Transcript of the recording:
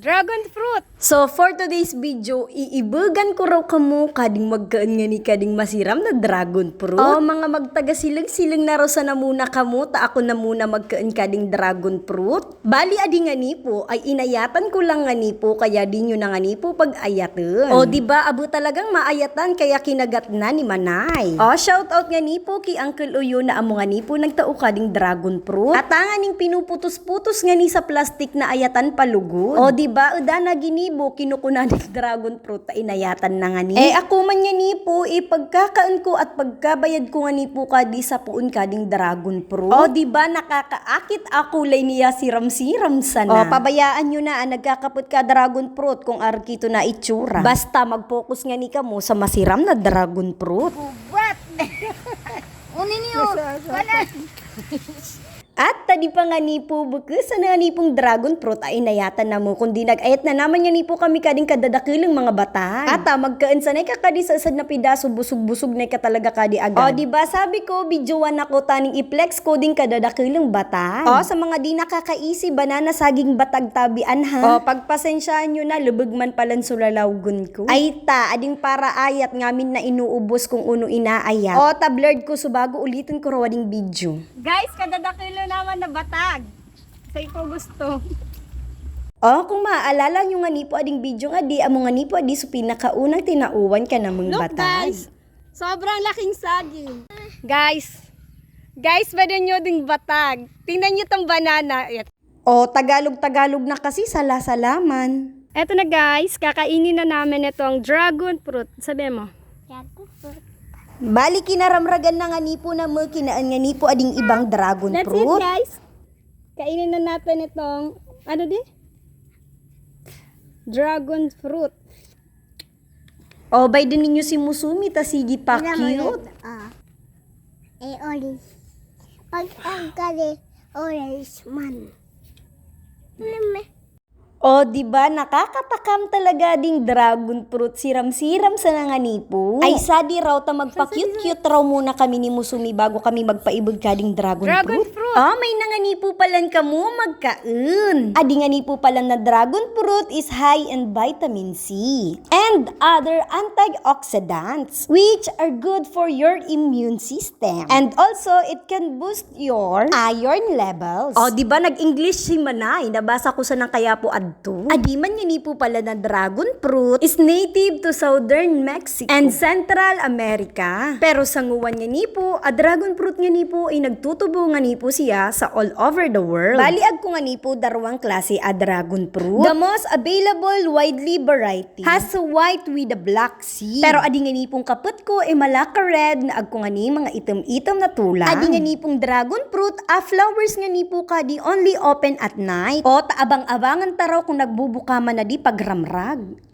Dragon fruit. So, for today's video, iibugan ko raw kamo kading magkaan nga ni kading masiram na dragon fruit. O, mga magtaga-silang-silang na raw sa na muna kamo, ta ako na muna magkaan kading dragon fruit. Bali, adi nga ni po, ay inayatan ko lang nga ni po, kaya di nyo na nga ni po pag-ayatan. O, di ba abo talagang maayatan, kaya kinagat na ni Manay. O, shout out nga ni po kay Uncle Uyo na amo nga ni po nagtao kading dragon fruit. At nga ning pinuputos-putos nga ni sa plastic na ayatan palugod. O, di ba, uda na ginibo, kinukuna ni dragon fruit, ta inayatan na nga ni. Eh, ako man nga ni po, eh, pagkakaan ko at pagkabayad ko nga ni po kadi sa puun kading dragon fruit. O, di ba, nakakaakit ako lay niya siram-siram sana. O, pabayaan nyo na, ah, nagkakapot ka dragon fruit kung arkito na itsura. Basta mag-focus nga ni kamo sa masiram na dragon fruit. What? Unin niyo. Wala. At tadi pa nga ni po bukas sa nga ni pong dragon fruit ay inayatan na mo kundi nag-ayat na naman nga ni po kami kading kadadakilang mga bata. At ah, magkaan sanay ka kadi sa sad na pidaso busog-busog na ka talaga kadi agad. O di ba sabi ko videoan ako taning i-flex ko ding kadadakilang bata. O sa mga di nakakaisi banana saging batag tabian ha. O pagpasensyaan nyo na lubog man palan sulalawgon ko. Ay ta ading para ayat ngamin na inuubos kung uno inaayat. O tablerd ko subago ulitin ko raw ading video. Guys, kadadakilo naman na batag. Sa ito gusto. Oh, kung maaalala nyo nga ni po ading video nga di, amo nga ni po adi so pinakaunang tinauwan ka na mong Look batag. guys. Sobrang laking saging. Guys. Guys, ba nyo ding batag? Tingnan nyo tong banana. Et- O, Tagalog-Tagalog na kasi sala-salaman. Eto na guys, kakainin na namin itong dragon fruit. Sabi mo. Bali kinaramragan na nga ni po na mo kinaan nga ni po ading ibang dragon That's it fruit. guys. Kainin na natin itong, ano di? Dragon fruit. O, by din ninyo si Musumi, ta sige pa cute. Ah. Eh, orange. Pag ang kali, orange man. Ano O, di ba nakakatakam talaga ding dragon fruit siram-siram sa nanganipo. Ay, sadi raw ta magpa-cute-cute raw muna kami ni Musumi bago kami magpaibog ka ding dragon, Dragon fruit. fruit. Ah, may nanganipo palan ka mo magkaun. Adi nga ni po pala na dragon fruit is high in vitamin C and other antioxidants which are good for your immune system. And also, it can boost your iron levels. O, di ba nag-English si Manay? Nabasa ko sa nang kaya po adto. Adi man nga ni po pala na dragon fruit is native to southern Mexico and Central America. Pero sa nguwan nga ni po, a dragon fruit nga ni po ay nagtutubo nga ni po siya sa all over the world. Baliag ko nga ni po darwang klase a dragon fruit. The most available widely variety has a white with a black seed. Pero adi nga ni pong kaput ko ay malaka red na agko nga ni mga item-item na tulang. Adi nga ni pong dragon fruit, a flowers nga ni po kadi only open at night. O taabang-abangan taraw kung nagbubuka man na di pagramrag.